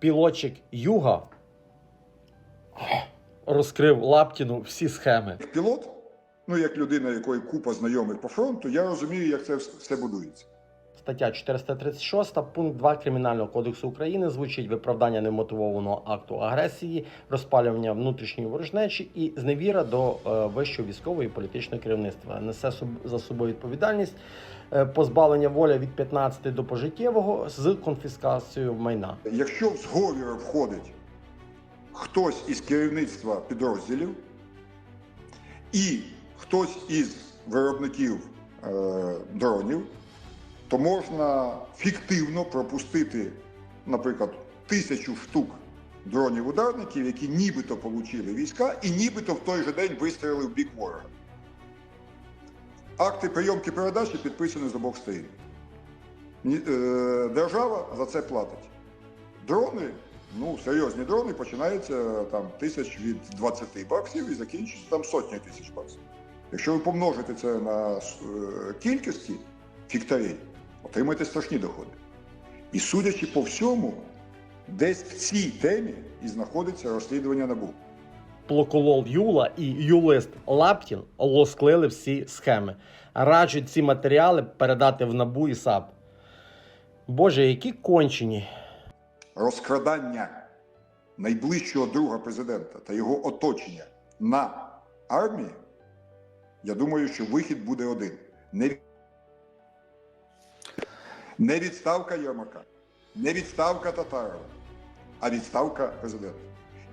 пілотчик Юга розкрив Лаптіну всі схеми. Пілот, ну як людина, якої купа знайомих по фронту, я розумію, як це все будується. Стаття 436, пункт 2 Кримінального кодексу України звучить виправдання немотивованого акту агресії, розпалювання внутрішньої ворожнечі і зневіра до е, вищого військового і політичного керівництва. Несе за собою відповідальність е, позбавлення волі від 15 до пожиттєвого з конфіскацією майна. Якщо в зговір входить хтось із керівництва підрозділів і хтось із виробників е, дронів, то можна фіктивно пропустити, наприклад, тисячу штук дронів-ударників, які нібито отримали війська і нібито в той же день вистрілили в бік ворога. Акти прийомки передачі підписані з обох сторін. Е, Держава за це платить. Дрони, ну серйозні дрони, починаються там тисяч від 20 баксів і закінчуються там сотні тисяч баксів. Якщо ви помножите це на е, кількості фіктарей, отримаєте страшні доходи. І судячи по всьому, десь в цій темі і знаходиться розслідування НАБУ. Плоколол Юла і юлист Лаптін розклили всі схеми. Раджуть ці матеріали передати в НАБУ і САП. Боже, які кончені. розкрадання найближчого друга президента та його оточення на армії, я думаю, що вихід буде один. Не, не відставка Єрмака, не відставка Татарова, а відставка президента.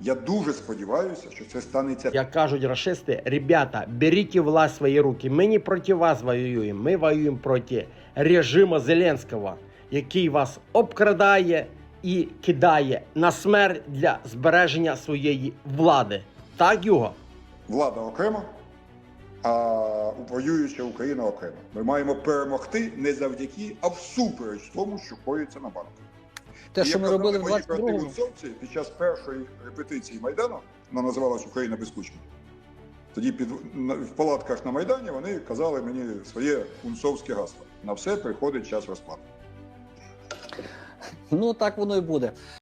Я дуже сподіваюся, що це станеться Як кажуть рашисти, ребята, беріть власть в свої руки. Ми не проти вас воюємо. Ми воюємо проти режиму Зеленського, який вас обкрадає і кидає на смерть для збереження своєї влади. Так, Юго? влада окремо, а воююча Україна окремо. Ми маємо перемогти не завдяки, а всупереч тому, що коїться на банку. Те, що ми робили мої брати 22-му, гунцовці під час першої репетиції Майдану, вона називалась Україна без кучми. Тоді під, на- в палатках на Майдані вони казали мені своє гунцовське гасло. На все приходить час розплати. ну так воно і буде.